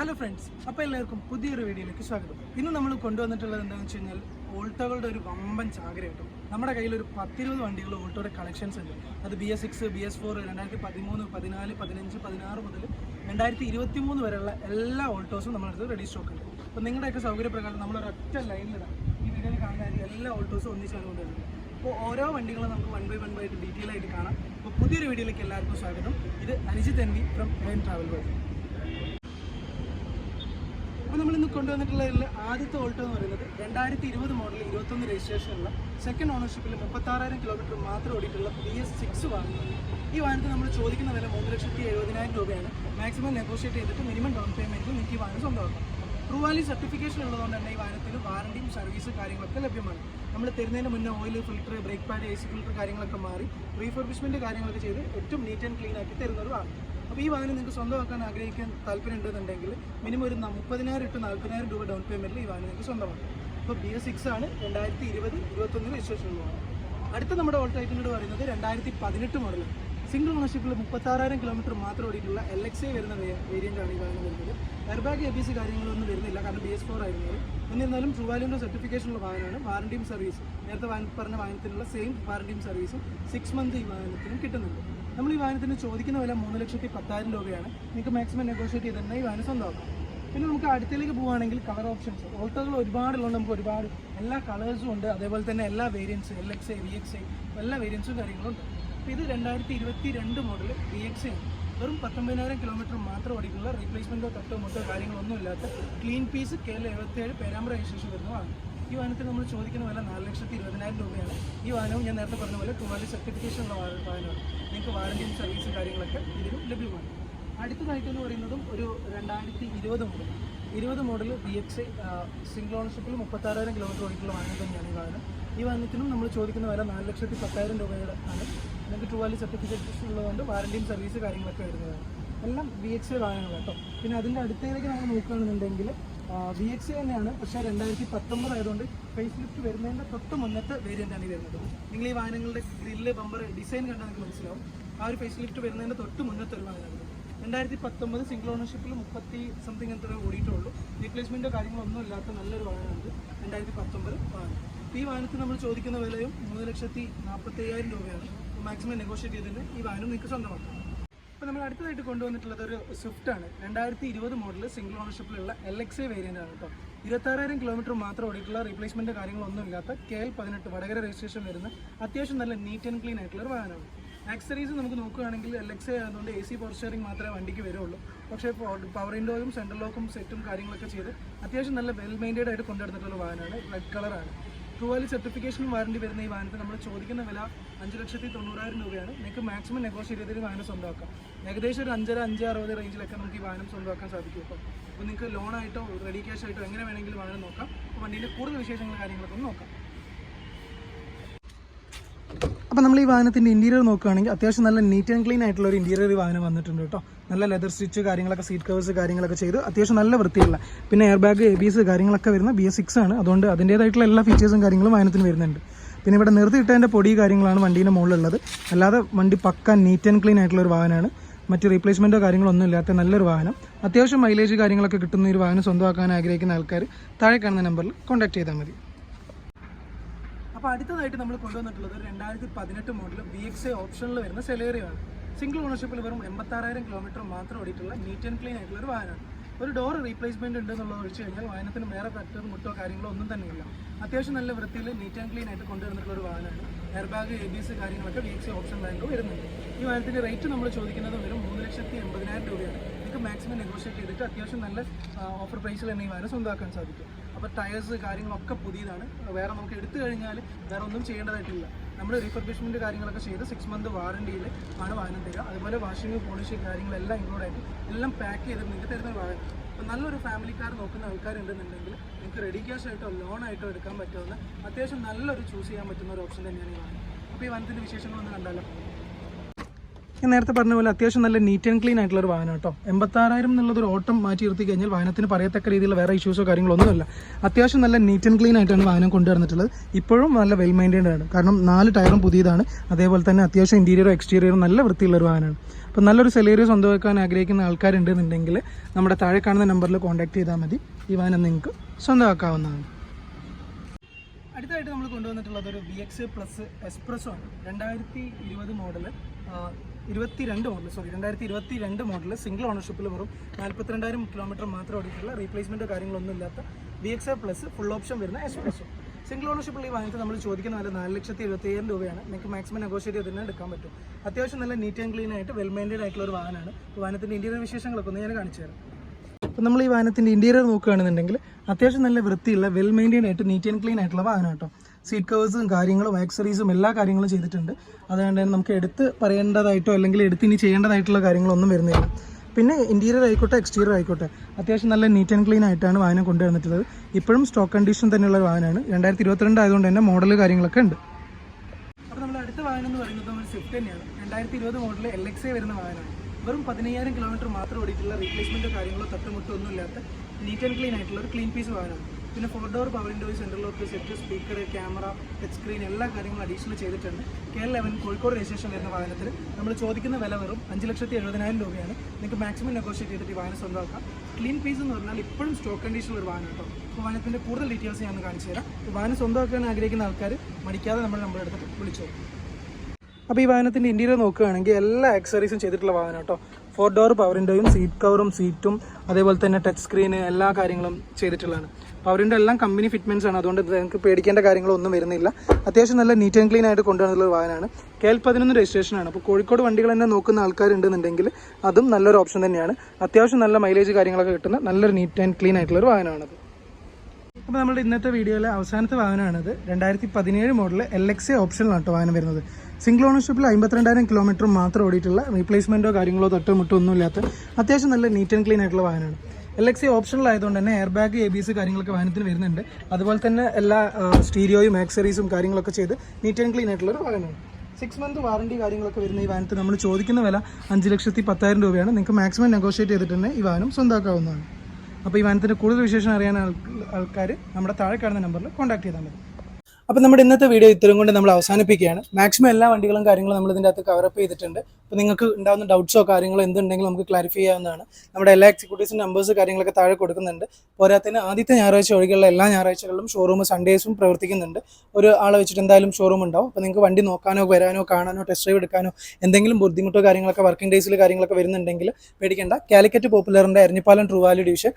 Hello friends അപ്പോൾ എല്ലാവർക്കും പുതിയൊരു വീഡിയോയിലേക്ക് സ്വാഗതം. ഇന്ന് നമ്മൾ കൊണ്ടുവന്നിട്ടുള്ളത് എന്താണെന്ന് വെച്ച് കഴിഞ്ഞാൽ ഓൾട്ടോകളുടെ ഒരു വമ്പൻ ചാകര കിട്ടും. നമ്മുടെ കയ്യിൽ ഒരു പത്തിരുപത് വണ്ടികൾ ഓൾട്ടോയുടെ കളക്ഷൻസ് ഉണ്ട്. അത് B S six B S four രണ്ടായിരത്തി പതിമൂന്ന് പതിനാല് പതിനഞ്ച് പതിനാറ് മുതൽ രണ്ടായിരത്തി ഇരുപത്തി മൂന്ന് വരെയുള്ള എല്ലാ ഓൾട്ടോസും നമ്മളടുത്ത് റെഡി സ്റ്റോക്ക് ഉണ്ട്. അപ്പോൾ നിങ്ങളുടെയൊക്കെ സൗകര്യപ്രകാരം നമ്മൾ ഒരൊറ്റ ലൈനിലിടാം ഈ വീഡിയോയിൽ കാണുന്ന എല്ലാ ഓൾട്ടോസും ഒന്നിച്ചാണ് കൊണ്ടുവരുന്നത്. അപ്പോൾ ഓരോ വണ്ടികളും നമുക്ക് വൺ ബൈ വൺ ബൈ ആയിട്ട് ഡീറ്റെയിൽ ആയിട്ട് കാണാം. അപ്പോൾ പുതിയൊരു വീഡിയോയിലേക്ക് എല്ലാവർക്കും സ്വാഗതം. ഇത് Anijith N V from rain travel world അപ്പോൾ നമ്മൾ ഇന്ന് കൊണ്ടുവന്നിട്ടുള്ള ആദ്യത്തെ ഓൾട്ടോ എന്ന് പറയുന്നത് രണ്ടായിരത്തി ഇരുപത് മോഡൽ ഇരുപത്തൊന്ന് രജിസ്ട്രേഷനുള്ള സെക്കൻഡ് ഓണർഷിപ്പിൽ മുപ്പത്താറായിരം കിലോമീറ്റർ മാത്രം ഓടിയിട്ടുള്ള പി എസ് സിക്സ് വാഹനം ഈ വാഹനത്തിന് നമ്മൾ ചോദിക്കുന്ന വില മൂന്ന് ലക്ഷത്തി എഴുപതിനായിരം രൂപയാണ്. മാക്സിമം നെഗോഷിയേറ്റ് ചെയ്തിട്ട് മിനിമം ഡൗൺ പേയ്മെന്റ് നിങ്ങൾക്ക് ഈ വാഹനം സ്വന്തമാക്കാം. പ്രൂവാലി സർട്ടിഫിക്കേഷൻ ഉള്ളതുകൊണ്ട് തന്നെ ഈ വാഹനത്തിൽ വാറണ്ടിയും സർവീസ് കാര്യങ്ങളൊക്കെ ലഭ്യമാണ്. നമ്മൾ തരുന്നതിന് മുന്നേ oil filter brake pad A C filter കാര്യങ്ങളൊക്കെ മാറി റീഫർബിഷ്മെന്റ് കാര്യങ്ങളൊക്കെ ചെയ്ത് ഏറ്റവും നീറ്റ് ആൻഡ് ക്ലീൻ ആക്കി തരുന്നൊരു വാഹനം. അപ്പോൾ ഈ വാഹനം നിങ്ങൾക്ക് സ്വന്തമാക്കാൻ ആഗ്രഹിക്കാൻ താല്പര്യം ഉണ്ടെന്നുണ്ടെങ്കിൽ മിനിമം ഒരു മുപ്പതിനായിരം ടു നാൽപ്പതിനായിരം രൂപ ഡൗൺ പേയ്മെന്റിൽ ഈ വാഹനം നിങ്ങൾക്ക് സ്വന്തമാക്കാം. അപ്പോൾ ബി എസ് സിക്സ് ആണ് രണ്ടായിരത്തി ഇരുപത് ഇരുപത്തൊന്ന് രജിസ്ട്രേഷൻ വാഹനം അടുത്ത നമ്മുടെ ഓൾട്ടൈറ്റിനോട് പറയുന്നത് രണ്ടായിരത്തി പതിനെട്ട് മോഡൽ സിംഗിൾ ഓണർഷിപ്പിൽ മുപ്പത്താറായിരം കിലോമീറ്റർ മാത്രം ഓടിയിട്ടുള്ള എൽ എക്സ് ഐ വരുന്ന വേരിയന്റ് ആണ് ഈ വാഹനം വരുന്നത്. എയർബാഗ് എ ബി സി കാര്യങ്ങളൊന്നും വരുന്നില്ല. കാരണം ബി എസ് ഫോർ ആയിരുന്നു എന്നിരുന്നാലും ട്രൂവാലിന്റെ സർട്ടിഫിക്കേഷൻ ഉള്ള വാഹനമാണ്. വാറണ്ടിയും സർവീസ് നേരത്തെ പറഞ്ഞ വാഹനത്തിനുള്ള സെയിം വാറണ്ടിയും സർവീസും സിക്സ് മന്ത് ഈ വാഹനത്തിനും കിട്ടുന്നുണ്ട്. നമ്മൾ ഈ വാഹനത്തിന് ചോദിക്കുന്ന വില മൂന്ന് ലക്ഷത്തി പത്തായിരം രൂപയാണ്. നിങ്ങൾക്ക് മാക്സിമം നെഗോഷിയേറ്റ് ചെയ്ത് തന്നെ ഈ വാഹനം സ്വന്തമാക്കാം. പിന്നെ നമുക്ക് അടുത്തേക്ക് പോവുകയാണെങ്കിൽ കളർ ഓപ്ഷൻസ് ഓൾട്ടോകൾ ഒരുപാടുള്ളതുകൊണ്ട് നമുക്ക് ഒരുപാട് എല്ലാ കളേഴ്സും ഉണ്ട്. അതേപോലെ തന്നെ എല്ലാ വേരിയൻസും L X A V X I എല്ലാ വേരിയൻസും കാര്യങ്ങളും ഉണ്ട്. അപ്പോൾ ഇത് രണ്ടായിരത്തി ഇരുപത്തി രണ്ട് മോഡൽ വി എക്സ് ഐ വെറും പത്തൊമ്പതിനായിരം കിലോമീറ്റർ മാത്രം ഓടിക്കുന്ന റീപ്ലേസ്മെന്റോ തട്ടോ മൊത്തോ കാര്യങ്ങളൊന്നും ഇല്ലാത്ത ക്ലീൻ പീസ് കെ എൽ എഴുപത്തേഴ് പേരാമ്പ്ര രജിസ്ട്രേഷൻ വരുന്നതാണ് ഈ വാഹനത്തിന് നമ്മൾ ചോദിക്കുന്ന വില നാല് ലക്ഷത്തി ഇരുപതിനായിരം രൂപയാണ്. ഈ വാഹനവും ഞാൻ നേരത്തെ പറഞ്ഞ പോലെ ട്രൂവാലി സർട്ടിഫിക്കേഷൻ ഉള്ള വാഹനമാണ്. നിങ്ങൾക്ക് വാറണ്ടിയും സർവീസും കാര്യങ്ങളൊക്കെ ഇതിലും ലഭ്യമാണ്. അടുത്തതായിട്ട് എന്ന് പറയുന്നതും ഒരു രണ്ടായിരത്തി ഇരുപത് മോഡൽ ഇരുപത് മോഡൽ ബി എക്സ് സിംഗിൾ ഓണർഷിപ്പിൽ മുപ്പത്താറായിരം കിലോമീറ്റർ ഓടിക്കുള്ള വാഹനം തന്നെയാണ് ഈ വാഹനം. ഈ വാഹനത്തിനും നമ്മൾ ചോദിക്കുന്ന വില നാല് ലക്ഷത്തി പത്തായിരം രൂപയുടെ ആണ്. നിങ്ങൾക്ക് ട്രൂ വാലി സർട്ടിഫിക്കറ്റ് ഉള്ളതുകൊണ്ട് വാറണ്ടിയും സർവീസ് കാര്യങ്ങളൊക്കെ വരുന്നതാണ്. എല്ലാം ബി എക്സ് വാഹനങ്ങൾ കേട്ടോ. പിന്നെ അതിന്റെ അടുത്തേക്ക് നമ്മൾ നോക്കുകയാണെന്നുണ്ടെങ്കിൽ വി എക്സ് തന്നെയാണ്. പക്ഷേ രണ്ടായിരത്തി പത്തൊമ്പത് ആയതുകൊണ്ട് ഫേസ് ലിഫ്റ്റ് വരുന്നതിന്റെ തൊട്ട് മുന്നത്തെ വേരിയന്റ് ആണ് ഈ വരുന്നത്. നിങ്ങൾ ഈ വാഹനങ്ങളുടെ ഗ്രില്ല് ബമ്പർ ഡിസൈൻ കണ്ടാൽ നിങ്ങൾക്ക് മനസ്സിലാവും. ആ ഒരു ഫേസ് ലിഫ്റ്റ് വരുന്നതിന്റെ തൊട്ട് മുന്നത്തെ ഒരു വാഹനമാണ് രണ്ടായിരത്തി പത്തൊമ്പത് സിംഗിൾ ഓണർഷിപ്പിൽ മുപ്പത്തി സംതിങ് എത്ര ഓടിയിട്ടുള്ളൂ. റീപ്ലേസ്മെന്റോ കാര്യങ്ങളൊന്നും ഇല്ലാത്ത നല്ലൊരു വാഹനമാണ് രണ്ടായിരത്തി പത്തൊമ്പത് വാഹനം. ഈ വാഹനത്തിന് നമ്മൾ ചോദിക്കുന്ന വിലയും മൂന്ന് ലക്ഷത്തി നാൽപ്പത്തി അയ്യായിരം രൂപയാണ്. മാക്സിമം നെഗോഷിയേറ്റ് ചെയ്തിട്ട് ഈ വാഹനം നിങ്ങൾക്ക് സ്വന്തമാക്കാം. നമ്മൾ അടുത്തതായിട്ട് കൊണ്ടുവന്നിട്ടുള്ളത് ഒരു സ്വിഫ്റ്റ് ആണ്. രണ്ടായിരത്തി ഇരുപത് മോഡൽ സിംഗിൾ ഓണർഷിപ്പിലുള്ള എൽ എക്സ് ഐ വേരിയന്റ് ആണ് കേട്ടോ. ഇരുപത്താറായിരം കിലോമീറ്റർ മാത്രം ഓടിയിട്ടുള്ള റീപ്ലേസ്മെന്റ് കാര്യങ്ങളൊന്നും ഇല്ലാത്ത കെ എൽ പതിനെട്ട് വടകര രജിസ്ട്രേഷൻ വരുന്ന അത്യാവശ്യം നല്ല നീറ്റ് ആൻഡ് ക്ലീൻ ആയിട്ടുള്ള ഒരു വാഹനമാണ്. ആക്സറീസ് നമുക്ക് നോക്കുകയാണെങ്കിൽ എൽ എക്സ് എ ആയതുകൊണ്ട് എ സി പവർ ഷെയറിംഗ് മാത്രമേ വണ്ടിക്ക് വരുള്ളൂ. പക്ഷേ പവർ വിൻഡോയും സെൻട്രൽ ലോക്കും സെറ്റും കാര്യങ്ങളൊക്കെ ചെയ്ത് അത്യാവശ്യം നല്ല വെൽ മെയിന്റേഡ് ആയിട്ട് കൊണ്ടുവന്നിട്ടുള്ള വാഹനമാണ്. റെഡ് കളറാണ് ട്രൂവാലി സർട്ടിഫിക്കേഷനും വാറണ്ടി വരുന്ന ഈ വാഹനത്തിന് നമ്മൾ ചോദിക്കുന്ന വില അഞ്ച് ലക്ഷത്തി തൊണ്ണൂറായിരം രൂപയാണ്. നിങ്ങൾക്ക് മാക്സിമം നെഗോഷിയേറ്റ് ചെയ്തിട്ട് വാഹനം സ്വന്തമാക്കാം. ഏകദേശം ഒരു അഞ്ചര അഞ്ച് അറുപത് റേഞ്ചിലൊക്കെ നമുക്ക് ഈ വാഹനം സ്വന്തമാക്കാൻ സാധിക്കും ഇപ്പോൾ അപ്പോൾ നിങ്ങൾക്ക് ലോണായിട്ടോ റെഡി ക്യാഷ് ആയിട്ടോ എങ്ങനെ വേണമെങ്കിലും വാഹനം നോക്കാം. അപ്പോൾ വണ്ടീന്റെ കൂടുതൽ വിശേഷങ്ങൾ കാര്യങ്ങളൊക്കെ ഒന്ന് നോക്കാം. അപ്പോൾ നമ്മൾ ഈ വാഹനത്തിന്റെ ഇന്റീരിയർ നോക്കുകയാണെങ്കിൽ അത്യാവശ്യം നല്ല നീറ്റ് ആൻഡ് ക്ലീൻ ആയിട്ടുള്ള ഒരു ഇന്റീരിയർ വാഹനം വന്നിട്ടുണ്ട് കേട്ടോ. നല്ല ലെതർ സ്റ്റിച്ച് കാര്യങ്ങളൊക്കെ സീറ്റ് കവേഴ്സ് കാര്യങ്ങളൊക്കെ ചെയ്ത് അത്യാവശ്യം നല്ല വൃത്തിയുള്ള പിന്നെ air bag A B S കാര്യങ്ങളൊക്കെ വരുന്ന ബി എസ് സിക്സ് ആണ്. അതുകൊണ്ട് അതിന്റേതായിട്ടുള്ള എല്ലാ ഫീച്ചേഴ്സും കാര്യങ്ങളും വാഹനത്തിന് വരുന്നുണ്ട്. പിന്നെ ഇവിടെ നിർത്തിയിട്ടതിന്റെ പൊടി കാര്യങ്ങളാണ് വണ്ടീന്റെ മുകളിലുള്ളത്. അല്ലാതെ വണ്ടി പക്ക നീറ്റ് ആൻഡ് ക്ലീൻ ആയിട്ടുള്ള ഒരു വാഹനമാണ്. മറ്റ് റീപ്ലേസ്മെന്റോ കാര്യങ്ങളൊന്നും ഇല്ലാത്ത നല്ലൊരു വാഹനം. അത്യാവശ്യം മൈലേജ് കാര്യങ്ങളൊക്കെ കിട്ടുന്ന ഒരു വാഹനം സ്വന്തമാക്കാൻ ആഗ്രഹിക്കുന്ന ആൾക്കാർ താഴെ കാണുന്ന നമ്പറിൽ കോൺടാക്ട് ചെയ്താൽ മതി. അപ്പോൾ അടുത്തതായിട്ട് നമ്മൾ കൊണ്ടുവന്നിട്ടുള്ളത് രണ്ടായിരത്തി പതിനെട്ട് മോഡൽ ബി എക്സ് എ ഓപ്ഷനിൽ വരുന്ന സെലേറിയാണ് സിംഗിൾ ഓണർഷിപ്പിൽ വെറും എൺപത്താറായിരം കിലോമീറ്റർ മാത്രം ഓടിയിട്ടുള്ള നീറ്റ് ആൻഡ് ക്ലീൻ ആയിട്ടുള്ള ഒരു വാഹനമാണ്. ഒരു ഡോർ റീപ്ലേസ്മെന്റ് ഉണ്ട് എന്നുള്ളത് ഒഴിച്ച് കഴിഞ്ഞാൽ വാഹനത്തിന് വേറെ പറ്റോ മുട്ടോ കാര്യങ്ങളോ ഒന്നും തന്നെയില്ല അത്യാവശ്യം നല്ല വൃത്തിയിൽ നീറ്റ് ആൻഡ് ക്ലീൻ ആയിട്ട് കൊണ്ടുവന്നിട്ടുള്ള ഒരു വാഹനമാണ്. Air bag A B C കാര്യങ്ങളൊക്കെ ബി എക്സ് ഓപ്ഷൻ ബാങ്ക് വരുന്നുണ്ട് ഈ വാഹനത്തിന്റെ റേറ്റ് നമ്മൾ ചോദിക്കുന്നത് വെറും മൂന്ന് ലക്ഷത്തി എൺപതിനായിരം രൂപയാണ്. നിങ്ങൾക്ക് മാക്സിമം നെഗോഷിയേറ്റ് ചെയ്തിട്ട് അത്യാവശ്യം നല്ല ഓഫർ പ്രൈസിൽ തന്നെ ഈ വാഹനം സ്വന്തമാക്കാൻ സാധിക്കും. അപ്പോൾ ടയേഴ്സ് കാര്യങ്ങളൊക്കെ പുതിയതാണ്. വേറെ നമുക്ക് എടുത്തു കഴിഞ്ഞാൽ വേറെ ഒന്നും ചെയ്യേണ്ടതായിട്ടില്ല. നമ്മൾ റീഫർബിഷ്മെന്റ് കാര്യങ്ങളൊക്കെ ചെയ്ത് സിക്സ് മന്ത് വാറണ്ടിയിൽ ആണ് വാഹനം തരിക. അതുപോലെ വാഷിംഗ് പോളിഷ് കാര്യങ്ങളെല്ലാം ഇൻക്ലൂഡ് ആയിട്ട് എല്ലാം പാക്ക് ചെയ്ത് നിങ്ങൾക്ക് തരുന്ന വാഹനം. അപ്പോൾ നല്ലൊരു ഫാമിലി കാർ നോക്കുന്ന ആൾക്കാരുണ്ടെന്നുണ്ടെങ്കിൽ നിങ്ങൾക്ക് റെഡി ക്യാഷ് ആയിട്ടോ ലോൺ ആയിട്ടോ എടുക്കാൻ പറ്റുന്ന അത്യാവശ്യം നല്ലൊരു ചൂസ് ചെയ്യാൻ പറ്റുന്ന ഒരു ഓപ്ഷൻ തന്നെയാണ് ഈ വാഹനം. അപ്പോൾ ഈ വാഹനത്തിന്റെ വിശേഷങ്ങളൊന്നും കണ്ടാലോ? ഞാൻ നേരത്തെ പറഞ്ഞ പോലെ അത്യാവശ്യം നല്ല നീറ്റ് ആൻഡ് ക്ലീൻ ആയിട്ടുള്ള ഒരു വാഹനം കേട്ടോ. എൺപത്താറായിരം എന്നുള്ളത് ഒരു ഓട്ടം മാറ്റി നിർത്തി കഴിഞ്ഞാൽ വാഹനത്തിന് പറയത്തക്ക രീതിയിലുള്ള വേറെ ഇഷ്യൂസോ കാര്യങ്ങളോ ഒന്നുമില്ല. അത്യാവശ്യം നല്ല നീറ്റ് ആൻഡ് ക്ലീൻ ആയിട്ടാണ് വാഹനം കൊണ്ടുവന്നിട്ടുള്ളത്. ഇപ്പോഴും നല്ല വെൽ മെയിന്റൈൻഡ് ആണ്. കാരണം നാല് ടയറും പുതിയതാണ്. അതേപോലെ തന്നെ അത്യാവശ്യം ഇന്റീരിയറും എക്സ്റ്റീരിയറും നല്ല വൃത്തിയുള്ള ഒരു വാഹനമാണ്. അപ്പോൾ നല്ലൊരു സെലേറിയോ സ്വന്തമാക്കാൻ ആഗ്രഹിക്കുന്ന ആൾക്കാരുണ്ടെന്നുണ്ടെങ്കിൽ നമ്മുടെ താഴെ കാണുന്ന നമ്പറിൽ കോൺടാക്ട് ചെയ്താൽ മതി. ഈ വാഹനം നിങ്ങൾക്ക് സ്വന്തമാക്കാവുന്നതാണ്. അടുത്തായിട്ട് നമ്മൾ കൊണ്ടുവന്നിട്ടുള്ളത് ഒരു വി എക്സ് പ്ലസ് എക്സ്പ്രസ്സോ ആണ്. രണ്ടായിരത്തി ഇരുപത് മോഡൽ ഇരുപത്തി രണ്ട് മോഡൽ സോറി രണ്ടായിരത്തി ഇരുപത്തി രണ്ട് മോഡൽ സിംഗിൾ ഓണർഷിപ്പിൽ വെറും നാൽപ്പത്തിരണ്ടായിരം കിലോമീറ്റർ മാത്രം ഓടിയിട്ടുള്ള റീപ്ലേസ്മെന്റോ കാര്യങ്ങളൊന്നും ഇല്ലാത്ത V X plus full option വരുന്ന എക്സ്പ്രസോ സിംഗിൾ ഓണർഷിപ്പിൽ ഈ വാങ്ങിച്ച് നമ്മൾ ചോദിക്കുന്ന വില നാല് ലക്ഷത്തി എഴുപത്തി ഏഴ് രൂപയാണ്. നിങ്ങൾക്ക് മാക്സിമം നെഗോഷിയേറ്റ് ചെയ്ത് തന്നെ എടുക്കാൻ പറ്റും. അത്യാവശ്യം നല്ല നീറ്റ് ആൻഡ് ക്ലീൻ ആയിട്ട് വെൽ മെയിന്റൈൻ ആയിട്ടുള്ള ഒരു വാഹനമാണ്. വാഹനത്തിന്റെ ഇന്റീരിയർ വിശേഷങ്ങളൊക്കെ ഒന്ന് ഞാൻ കാണിച്ചു തരാം. അപ്പോൾ നമ്മൾ ഈ വാഹനത്തിന്റെ ഇന്റീരിയർ നോക്കുകയാണെന്നുണ്ടെങ്കിൽ അത്യാവശ്യം നല്ല വൃത്തിയുള്ള വെൽ മെയിന്റൈൻ ആയിട്ട് നീറ്റ് ആൻഡ് ക്ലീൻ ആയിട്ടുള്ള വാഹനം കേട്ടോ സീറ്റ് കവേഴ്സും കാര്യങ്ങളും ആക്സറീസും എല്ലാ കാര്യങ്ങളും ചെയ്തിട്ടുണ്ട്. അതുകൊണ്ട് തന്നെ നമുക്ക് എടുത്ത് പറയേണ്ടതായിട്ടോ അല്ലെങ്കിൽ എടുത്ത് ഇനി ചെയ്യേണ്ടതായിട്ടുള്ള കാര്യങ്ങളൊന്നും വരുന്നില്ല. പിന്നെ ഇന്റീരിയർ ആയിക്കോട്ടെ എക്സ്റ്റീരിയർ ആയിക്കോട്ടെ. അത്യാവശ്യം നല്ല നീറ്റ് ആൻഡ് ക്ലീൻ ആയിട്ടാണ് വാഹനം കൊണ്ടുവന്നിട്ടുള്ളത്. ഇപ്പോഴും സ്റ്റോക്ക് കണ്ടീഷൻ തന്നെയുള്ള വാഹനമാണ്. രണ്ടായിരത്തി ഇരുപത്തിരണ്ട് ആയതുകൊണ്ട് തന്നെ മോഡൽ കാര്യങ്ങളൊക്കെ ഉണ്ട്. അപ്പോൾ നമ്മൾ അടുത്ത വാഹനം എന്ന് പറയുന്നത് ഒരു സ്വിഫ്റ്റ് തന്നെയാണ്. രണ്ടായിരത്തി ഇരുപത് മോഡൽ എൽ എക്സ് വരുന്ന വാഹനമാണ്. വെറും പതിനയ്യായിരം കിലോമീറ്റർ മാത്രം ഓടിയിട്ടുള്ള റീപ്ലേസ്മെന്റോ കാര്യങ്ങളോ തട്ടുമുട്ടോ ഒന്നും ഇല്ലാത്ത നീറ്റ് ആൻഡ് ക്ലീൻ ആയിട്ടുള്ള ഒരു ക്ലീൻ പീസ് വാഹനമാണ്. പിന്നെ four door power windows central lock set speaker camera touch screen എല്ലാ കാര്യങ്ങളും അഡീഷണൽ ചെയ്തിട്ടുണ്ട്. കെ ലെവൻ കോഴിക്കോട് രജിസ്ട്രേഷൻ വരുന്ന വാഹനത്തിൽ നമ്മൾ ചോദിക്കുന്ന വില വെറും അഞ്ച് ലക്ഷത്തി എഴുപതിനായിരം രൂപയാണ്. നിങ്ങൾക്ക് മാക്സിമം നെഗോഷിയേറ്റ് ചെയ്തിട്ട് ഈ വാഹനം സ്വന്തമാക്കാം. ക്ലീൻ പീസ് എന്ന് പറഞ്ഞാൽ ഇപ്പോഴും സ്റ്റോക്ക് കണ്ടീഷനിൽ ഒരു വാഹനം കേട്ടോ. അപ്പോൾ വാഹനത്തിന്റെ കൂടുതൽ ഡീറ്റെയിൽസ് ഞാൻ കാണിച്ചു തരാം. വാഹനം സ്വന്തമാക്കാൻ ആഗ്രഹിക്കുന്ന ആൾക്കാർ മടിക്കാതെ നമ്മൾ നമ്മുടെ അടുത്ത് വിളിച്ചു അപ്പോൾ ഈ വാഹനത്തിന്റെ ഇന്റീരിയർ നോക്കുകയാണെങ്കിൽ എല്ലാ ആക്സറീസും ചെയ്തിട്ടുള്ള വാഹനം കേട്ടോ. ഫോർ ഡോർ പവർ സീറ്റ് കവറും സീറ്റും അതേപോലെ തന്നെ ടച്ച് സ്ക്രീന് എല്ലാ കാര്യങ്ങളും ചെയ്തിട്ടുള്ളതാണ്. പവർ എല്ലാം കമ്പനി ഫിറ്റ്മെൻസ് ആണ്. അതുകൊണ്ട് നിങ്ങൾക്ക് പേടിക്കേണ്ട കാര്യങ്ങളൊന്നും വരുന്നില്ല. അത്യാവശ്യം നല്ല നീറ്റ് ആൻഡ് ക്ലീൻ ആയിട്ട് കൊണ്ടുവന്നിട്ടുള്ള ഒരു വാഹനമാണ്. കെ എൽ പതിനൊന്ന് രജിസ്ട്രേഷനാണ് അപ്പോൾ കോഴിക്കോട് വണ്ടികൾ തന്നെ നോക്കുന്ന ആൾക്കാരുണ്ടെന്നുണ്ടെങ്കിൽ അതും നല്ലൊരു ഓപ്ഷൻ തന്നെയാണ്. അത്യാവശ്യം നല്ല മൈലേജ് കാര്യങ്ങളൊക്കെ കിട്ടുന്ന നല്ലൊരു നീറ്റ് ആൻഡ് ക്ലീൻ ആയിട്ടുള്ള ഒരു വാഹനമാണത്. അപ്പോൾ നമ്മുടെ ഇന്നത്തെ വീഡിയോയിലെ അവസാനത്തെ വാഹനമാണിത്. രണ്ടായിരത്തി പതിനേഴ് മോഡൽ എൽ എക്സ് ഓപ്ഷനിലാണ് വാഹനം വരുന്നത്. സിംഗിൾ ഓണർഷിപ്പിൽ അമ്പത്തിരണ്ടായിരം കിലോമീറ്റർ മാത്രം ഓടിയിട്ടുള്ള റീപ്ലേസ്മെന്റോ കാര്യങ്ങളോ തട്ടോ മുട്ടോ ഒന്നും ഇല്ലാത്ത അത്യാവശ്യം നല്ല നീറ്റ് ആൻഡ് ക്ലീൻ ആയിട്ടുള്ള വാഹനമാണ്. എൽ എക്സ് ഓപ്ഷണൽ ആയതുകൊണ്ട് തന്നെ air bag A B C കാര്യങ്ങളൊക്കെ വാഹനത്തിന് വരുന്നുണ്ട്. അതുപോലെ തന്നെ എല്ലാ സ്റ്റീരിയോയും ആക്സറീസും കാര്യങ്ങളൊക്കെ ചെയ്ത് നീറ്റ് ആൻഡ് ക്ലീൻ ആയിട്ടുള്ള ഒരു വാഹനമാണ്. സിക്സ് മന്ത് വാറണ്ടി കാര്യങ്ങളൊക്കെ വരുന്ന ഈ വാഹനത്തിൽ നമ്മൾ ചോദിക്കുന്ന വില അഞ്ച് ലക്ഷത്തി പത്തായിരം രൂപയാണ്. നിങ്ങൾക്ക് മാക്സിമം നെഗോഷിയേറ്റ് ചെയ്തിട്ട് തന്നെ ഈ വാഹനം സ്വന്തമാക്കാവുന്നതാണ് അപ്പോൾ ഈ വനത്തിന്റെ കൂടുതൽ വിശേഷം അറിയാൻ ആൾക്കാർ നമ്മുടെ താഴെ കാണുന്ന നമ്പറിൽ കോൺടാക്ട് ചെയ്താൽ മതി. അപ്പോൾ നമ്മുടെ ഇന്നത്തെ വീഡിയോ ഇത്രയും കൊണ്ട് നമ്മൾ അവസാനിപ്പിക്കുകയാണ്. മാക്സിമം എല്ലാ വണ്ടികളും കാര്യങ്ങളും നമ്മൾ ഇതിന്റെ അകത്ത് കവറപ്പ് ചെയ്തിട്ടുണ്ട്. അപ്പോൾ നിങ്ങൾക്ക് ഉണ്ടാകുന്ന ഡൗട്ട്സോ കാര്യങ്ങളോ എന്തുണ്ടെങ്കിലും നമുക്ക് ക്ലാരിഫൈ ചെയ്യാവുന്നതാണ്. നമ്മുടെ എല്ലാ എക്സിക്യൂട്ടീവ്സിന്റെ നമ്പേഴ്സ് കാര്യങ്ങളൊക്കെ താഴെ കൊടുക്കുന്നുണ്ട്. പോരാത്തതിന് ആദ്യത്തെ ഞായറാഴ്ച ഒഴികെയുള്ള എല്ലാ ഞായറാഴ്ചകളിലും ഷോറൂം സൺഡേസും പ്രവർത്തിക്കുന്നുണ്ട്. ഒരു ആളെ വെച്ചിട്ട് എന്തായാലും ഷോറൂം ഉണ്ടാവും. അപ്പോൾ നിങ്ങൾക്ക് വണ്ടി നോക്കാനോ വരാനോ കാണാനോ ടെസ്റ്റ് ഡ്രൈവ് എടുക്കാനോ എന്തെങ്കിലും ബുദ്ധിമുട്ടോ കാര്യങ്ങളൊക്കെ വർക്കിംഗ് ഡേയ്സിൽ കാര്യങ്ങളൊക്കെ വരുന്നുണ്ടെങ്കിൽ പേടിക്കേണ്ട. കാലിക്കറ്റ് പോപ്പുലറിന്റെ എരഞ്ഞിപ്പാലം ട്രൂവാലി ഡിവിഷൻ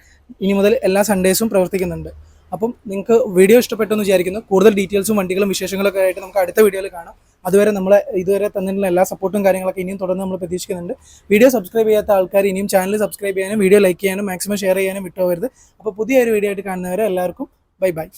ഇനി മുതൽ എല്ലാ സൺഡേസും പ്രവർത്തിക്കുന്നുണ്ട്. അപ്പം നിങ്ങൾക്ക് വീഡിയോ ഇഷ്ടപ്പെട്ടെന്ന് വിചാരിക്കുന്നു. കൂടുതൽ ഡീറ്റെയിൽസും വണ്ടികളും വിശേഷങ്ങളൊക്കെ ആയിട്ട് നമുക്ക് അടുത്ത വീഡിയോയിൽ കാണാം. അതുവരെ നമ്മളെ ഇതുവരെ തന്നിട്ടുള്ള എല്ലാ സപ്പോർട്ടും കാര്യങ്ങളൊക്കെ ഇനിയും തുടർന്ന് നമ്മൾ പ്രതീക്ഷിക്കുന്നുണ്ട്. വീഡിയോ സബ്സ്ക്രൈബ് ചെയ്യാത്ത ആൾക്കാർ ഇനിയും ചാനൽ സബ്സ്ക്രൈബ് ചെയ്യാനും വീഡിയോ ലൈക്ക് ചെയ്യാനും മാക്സിമം ഷെയർ ചെയ്യാനും വിട്ടുപോകരുത്. അപ്പോൾ പുതിയൊരു വീഡിയോ ആയിട്ട് കാണുന്നവരെ എല്ലാവർക്കും ബൈ ബൈ.